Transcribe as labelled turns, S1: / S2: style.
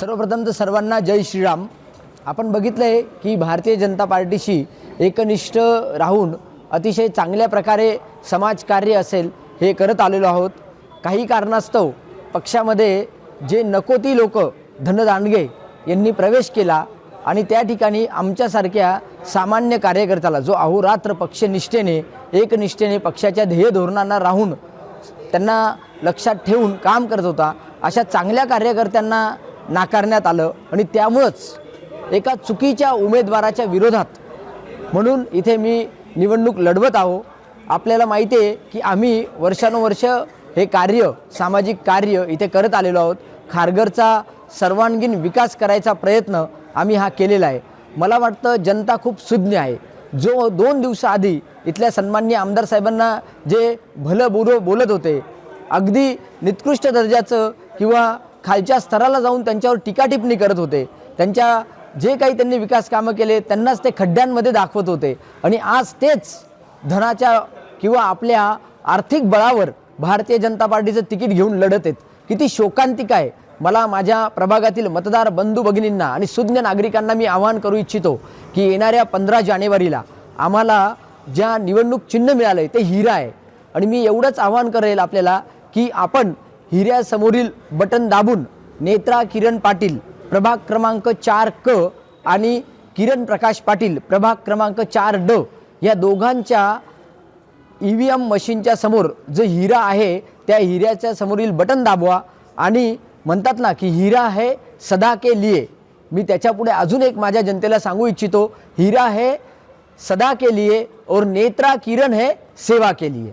S1: सर्वप्रथम तर सर्वांना जय श्रीराम. आपण बघितलं आहे की भारतीय जनता पार्टीशी एकनिष्ठ राहून अतिशय चांगल्या प्रकारे समाजकार्य असेल हे करत आलेलो आहोत. काही कारणास्तव पक्षामध्ये जे नको ती लोक धनदांडगे यांनी प्रवेश केला आणि त्या ठिकाणी आमच्यासारख्या सामान्य कार्यकर्त्याला जो अहोरात्र पक्षनिष्ठेने एकनिष्ठेने पक्षाच्या ध्येय धोरणांना राहून त्यांना लक्षात ठेवून काम करत होता अशा चांगल्या कार्यकर्त्यांना नाकारण्यात आलं आणि त्यामुळंच एका चुकीच्या उमेदवाराच्या विरोधात म्हणून इथे मी निवडणूक लढवत आहो. आपल्याला माहिती आहे की आम्ही वर्षानुवर्ष हे कार्य सामाजिक कार्य इथे करत आलेलो आहोत. खारघरचा सर्वांगीण विकास करायचा प्रयत्न आम्ही हा केलेला आहे. मला वाटतं जनता खूप सुज्ञ आहे. जो दोन दिवसाआधी इथल्या सन्माननीय आमदार साहेबांना जे भलं बोलो बोलत होते अगदी निकृष्ट दर्जाचं किंवा खालच्या स्तराला जाऊन त्यांच्यावर टीकाटिपणी करत होते. त्यांच्या जे काही त्यांनी विकास कामं केले त्यांनाच ते खड्ड्यांमध्ये दाखवत होते. आणि आज तेच धनाच्या किंवा आपल्या आर्थिक बळावर भारतीय जनता पार्टीचं तिकीट घेऊन लढत आहेत. किती शोकांतिक आहे. मला माझ्या प्रभागातील मतदार बंधू भगिनींना आणि सुज्ञ नागरिकांना मी आवाहन करू इच्छितो की येणाऱ्या पंधरा जानेवारीला आम्हाला ज्या निवडणूक चिन्ह मिळालं आहे ते हिरा आहे. आणि मी एवढंच आवाहन करेल आपल्याला की आपण हिऱ्यासमोरील बटन दाबून नेत्रा किरण पाटील प्रभाग क्रमांक चार क आणि किरण प्रकाश पाटील प्रभाग क्रमांक चार ड या दोघांच्या ई व्ही एम मशीनच्या समोर जो हिरा आहे त्या हिऱ्याच्या समोरील बटन दाबवा आणि म्हणतात ना की हिरा हे सदा के लिए. मी त्याच्यापुढे अजून एक माझ्या जनतेला सांगू इच्छितो हिरा हे सदा के लिए और नेत्रा किरण है सेवा के लिए.